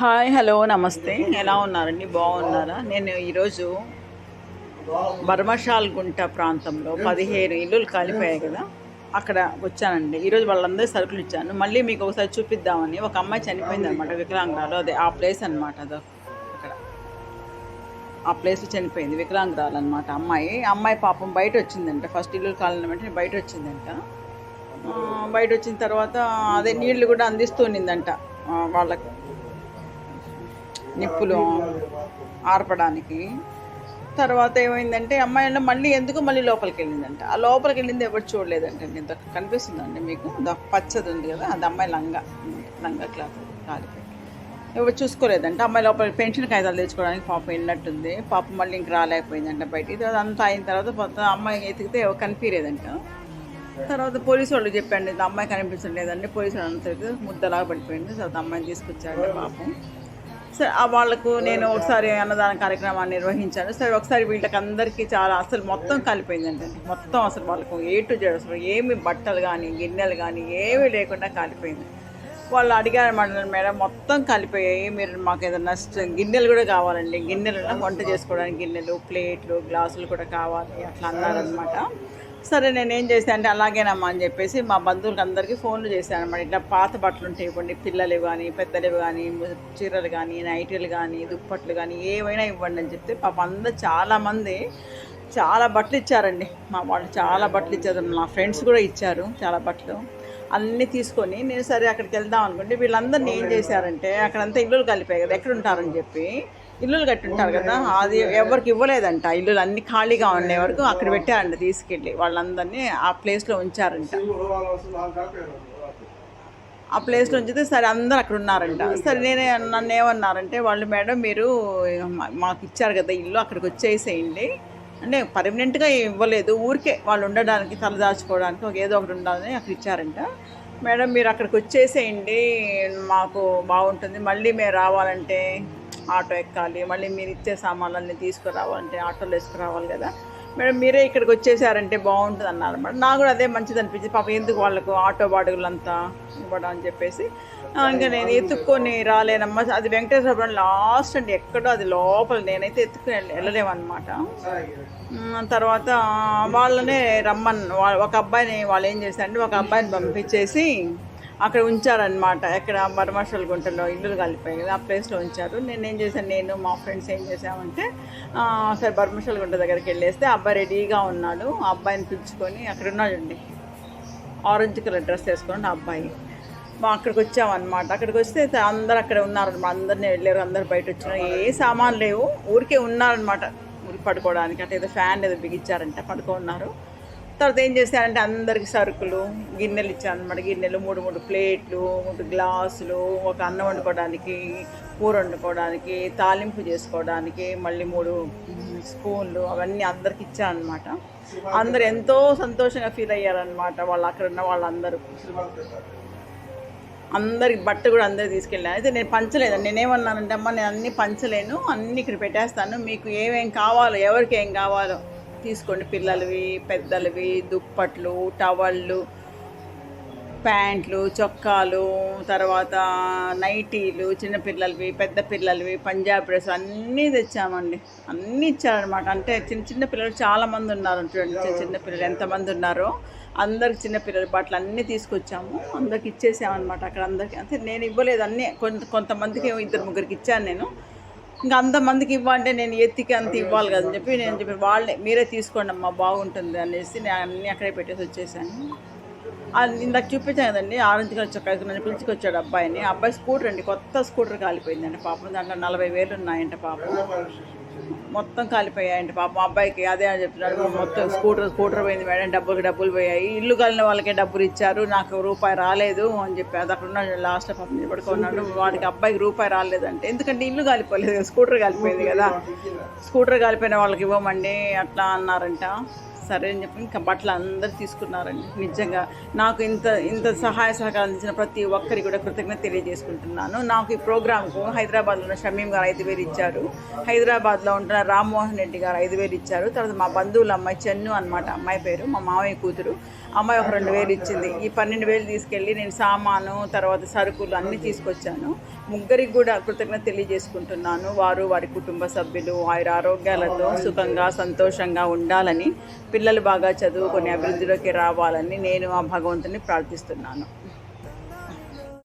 Hi hello నమస్తే. ఎలా ఉన్నారండి? బాగున్నారా? నేను ఈరోజు బర్మషాల్ గుంట ప్రాంతంలో పదిహేను ఇల్లులు కాలిపోయాయి కదా. అక్కడ వచ్చానండి. ఈరోజు వాళ్ళందరూ సరుకులు ఇచ్చాను. మళ్ళీ మీకు ఒకసారి చూపిద్దామని ఒక అమ్మాయి చనిపోయింది అనమాట వికలాంగురాలు. అదే ఆ ప్లేస్ అనమాట అదో అక్కడ. ఆ ప్లేస్ చనిపోయింది వికలాంగురాలు అనమాట అమ్మాయి. అమ్మాయి పాపం బయట వచ్చిందంట ఫస్ట్ ఇల్లు కాలిన వెంటనే బయట వచ్చిందంట బయట వచ్చిన తర్వాత అదే నీళ్ళు కూడా అందిస్తూ ఉన్నిందంట వాళ్ళకి. నిప్పులు ఆర్పడానికి. తర్వాత ఏమైందంటే అమ్మాయిలో మళ్ళీ ఎందుకు మళ్ళీ లోపలికి వెళ్ళిందంట. ఆ లోపలికి వెళ్ళింది ఎవరు చూడలేదంట. ఇంత కనిపిస్తుందండి మీకు. పచ్చది ఉంది కదా అది అమ్మాయి లంగా లంగా క్లాత్ కాలిపోయి ఎవరు చూసుకోలేదంట. అమ్మాయి లోపల పెన్షన్ కాగితాలు తెచ్చుకోవడానికి పాపం వెళ్ళినట్టుంది. పాపం మళ్ళీ ఇంక రాలేకపోయిందంట బయటికి. అదంతా అయిన తర్వాత మొత్తం అమ్మాయి ఎతికితే ఎవరు కనిపించలేదంట తర్వాత పోలీసు వాళ్ళు చెప్పండి అమ్మాయి కనిపించలేదండి పోలీసు వాళ్ళు అంతా ముద్దలాగా పడిపోయింది. తర్వాత అమ్మాయిని తీసుకొచ్చాడు పాపం. సరే వాళ్ళకు నేను ఒకసారి అన్నదాన కార్యక్రమాన్ని నిర్వహించాను. సరే ఒకసారి వీళ్ళకి అందరికీ చాలా అసలు మొత్తం కాలిపోయిందండి. మొత్తం అసలు వాళ్ళకు ఏ టు జెడ్ అసలు ఏమి బట్టలు కానీ గిన్నెలు కానీ ఏమీ లేకుండా కాలిపోయింది. వాళ్ళు అడిగారు మేడం మేడం మొత్తం కలిపోయాయి. మీరు మాకు ఏదైనా గిన్నెలు కూడా కావాలండి. గిన్నెలు వంట చేసుకోవడానికి గిన్నెలు ప్లేట్లు గ్లాసులు కూడా కావాలి. అట్లా అన్నారనమాట సరే నేను ఏం చేశాను అంటే అలాగేనమ్మా అని చెప్పేసి మా బంధువులకి అందరికీ ఫోన్లు చేశాను అనమాట ఇట్లా పాత బట్టలు ఉంటాయి ఇవ్వండి పిల్లలు కానీ పెద్దలు కానీ చీరలు కానీ నైటీలు కానీ దుప్పట్లు కానీ ఏవైనా ఇవ్వండి అని చెప్తే పాప అందరు చాలామంది చాలా బట్టలు ఇచ్చారండి. మా వాళ్ళు చాలా బట్టలు ఇచ్చారు. నా ఫ్రెండ్స్ కూడా ఇచ్చారు చాలా బట్టలు. అన్నీ తీసుకొని నేను సరే అక్కడికి వెళ్దాం అనుకుంటే వీళ్ళందరినీ ఏం చేశారంటే అక్కడంతా ఇల్లులు కలిపాయి కదా ఎక్కడ ఉంటారని చెప్పి ఇల్లులు కట్టుంటారు కదా అది ఎవరికి ఇవ్వలేదంట. ఇల్లులు అన్ని ఖాళీగా ఉండే వరకు అక్కడ పెట్టారంట తీసుకెళ్ళి. వాళ్ళందరినీ ఆ ప్లేస్లో ఉంచారంట. ఆ ప్లేస్లో ఉంచితే సరే అందరు అక్కడ ఉన్నారంట. సరే నేనే నన్ను ఏమన్నారంటే వాళ్ళు మేడం మీరు మాకు ఇచ్చారు కదా ఇల్లు అక్కడికి వచ్చేసేయండి. అంటే పర్మనెంట్గా ఇవ్వలేదు. ఊరికే వాళ్ళు ఉండడానికి తలదాచుకోవడానికి ఒక ఏదో ఒకటి ఉండాలని అక్కడ ఇచ్చారంట. మేడం మీరు అక్కడికి వచ్చేసేయండి మాకు బాగుంటుంది. మళ్ళీ మేము రావాలంటే ఆటో ఎక్కాలి మళ్ళీ మీరు ఇచ్చే సామాన్లన్నీ తీసుకురావాలంటే ఆటోలో వేసుకురావాలి కదా. మేడం మీరే ఇక్కడికి వచ్చేసారంటే బాగుంటుంది అన్నారు మేడం. నాకు కూడా అదే మంచిది అనిపించింది. పాపం ఎందుకు వాళ్ళకు ఆటో బాడుగులంతా ఇవ్వడం అని చెప్పేసి. ఇంకా నేను ఎత్తుక్కొని రాలేనమ్మా. అది వెంకటేశ్వరపురం లాస్ట్ అండి ఎక్కడో అది లోపల. నేనైతే ఎత్తుకుని వెళ్ళలేమన్నమాట. తర్వాత వాళ్ళనే రమ్మన్ వా- ఒక అబ్బాయిని వాళ్ళు ఏం చేశారంటే ఒక అబ్బాయిని పంపించేసి అక్కడ ఉంచారనమాట ఎక్కడ మరమర్షల్ గుంటలో ఇల్లులు కలిపాయి కదా ఆ ప్లేస్లో ఉంచారు. నేను ఏం చేశాను? నేను మా ఫ్రెండ్స్ ఏం చేసామంటే ఒకసారి సరే గుంట దగ్గరికి వెళ్ళేస్తే అబ్బాయి రెడీగా ఉన్నాడు. ఆ అబ్బాయిని పిలుచుకొని అక్కడ ఉన్నాడండి. ఆరెంజ్ కలర్ డ్రెస్ వేసుకుని ఆ అబ్బాయి. మా అక్కడికి వచ్చామన్నమాట. అక్కడికి వస్తే అందరు అక్కడ ఉన్నారనమాట అందరినీ వెళ్ళారు. అందరు బయట వచ్చినారు. ఏ సామాన్ లేవు. ఊరికే ఉన్నారనమాట ఊరికి పడుకోవడానికి. అంటే ఏదో ఫ్యాన్ ఏదో బిగించారంట. పడుకున్నారు తర్వాత ఏం చేశానంటే అందరికి సరుకులు గిన్నెలు ఇచ్చారనమాట గిన్నెలు మూడు మూడు ప్లేట్లు మూడు గ్లాసులు ఒక అన్నం వండుకోవడానికి కూర వండుకోవడానికి తాలింపు చేసుకోవడానికి మళ్ళీ మూడు స్పూన్లు అవన్నీ అందరికి ఇచ్చారనమాట అందరు ఎంతో సంతోషంగా ఫీల్ అయ్యారనమాట వాళ్ళు అక్కడ ఉన్న వాళ్ళందరూ. అందరికి బట్ట కూడా అందరు తీసుకెళ్ళాను అయితే నేను పంచలేదు నేనేమన్నానంటే అమ్మ నేను అన్నీ పంచలేను అన్నీ ఇక్కడ పెట్టేస్తాను. మీకు ఏమేం కావాలో ఎవరికి ఏం కావాలో తీసుకోండి. పిల్లలవి పెద్దలవి దుప్పట్లు టవళ్ళు ప్యాంట్లు చొక్కాలు తర్వాత నైటీలు చిన్నపిల్లలవి పెద్ద పిల్లలవి పంజాబ్ డ్రెస్ అన్నీ తెచ్చామండి. అన్నీ ఇచ్చారనమాట అంటే చిన్న చిన్న పిల్లలు చాలామంది ఉన్నారు. చూడండి చిన్న చిన్న పిల్లలు ఎంతమంది ఉన్నారో అందరికి చిన్నపిల్లలు బట్టలు అన్నీ తీసుకొచ్చాము. అందరికి ఇచ్చేసామన్నమాట. అక్కడ అందరికి అంటే నేను ఇవ్వలేదు అన్నీ. కొంత కొంతమందికి ఇద్దరు ముగ్గురికి ఇచ్చాను నేను. ఇంకా అంతమందికి ఇవ్వాలంటే నేను ఎత్తికి అంత ఇవ్వాలి కదని చెప్పి నేను చెప్పి వాళ్ళే మీరే తీసుకోండి అమ్మా బాగుంటుంది అనేసి నేను అన్నీ అక్కడే పెట్టేసి వచ్చేసాను. ఇందాక చూపించాను కదండి ఆరెంజ్ కలర్ చొక్కా నన్ను పిలుచుకొచ్చాడు అబ్బాయిని. అబ్బాయి స్కూటర్ అండి కొత్త స్కూటర్ కాలిపోయిందండి పాపం దాంట్లో నలభై వేలు ఉన్నాయంట పాపం. మొత్తం కాలిపోయాయంట పాప. అబ్బాయికి అదే అని చెప్తున్నాడు. మొత్తం స్కూటర్ స్కూటర్ పోయింది మేడం. డబ్బులకి డబ్బులు పోయాయి. ఇల్లు కలిగిన వాళ్ళకే డబ్బులు ఇచ్చారు. నాకు రూపాయి రాలేదు అని చెప్పి అది అక్కడ ఉన్నాడు లాస్ట్ పాప నిలబడుకున్నాడు వాడికి అబ్బాయికి రూపాయి రాలేదంటే ఎందుకంటే ఇల్లు కాలిపోలేదు స్కూటర్ కాలిపోయింది కదా. స్కూటర్ కాలిపోయిన వాళ్ళకి ఇవ్వమండి అట్లా అన్నారంట. సరే అని చెప్పి ఇంకా బట్టలు అందరూ తీసుకున్నారండి. నిజంగా నాకు ఇంత ఇంత సహాయ సహకారం అందించిన ప్రతి ఒక్కరికి కూడా కృతజ్ఞత తెలియజేసుకుంటున్నాను. నాకు ఈ ప్రోగ్రాంకు హైదరాబాద్లో ఉన్న షమీం గారు ఐదు వేలు ఇచ్చారు. హైదరాబాద్లో ఉంటున్న రామ్మోహన్ రెడ్డి గారు ఐదు వేలు ఇచ్చారు. తర్వాత మా బంధువుల అమ్మాయి చెన్ను అనమాట అమ్మాయి పేరు మా మామయ్య కూతురు. అమ్మాయి ఒక రెండు వేలు ఇచ్చింది. ఈ పన్నెండు వేలు తీసుకెళ్ళి నేను సామాను తర్వాత సరుకులు అన్నీ తీసుకొచ్చాను. ముగ్గురికి కూడా కృతజ్ఞత తెలియజేసుకుంటున్నాను. వారు వారి కుటుంబ సభ్యులు వారి ఆరోగ్యాలతో సుఖంగా సంతోషంగా ఉండాలని పిల్లలు బాగా చదువుకొని అభివృద్ధిలోకి రావాలని నేను ఆ భగవంతుని ప్రార్థిస్తున్నాను.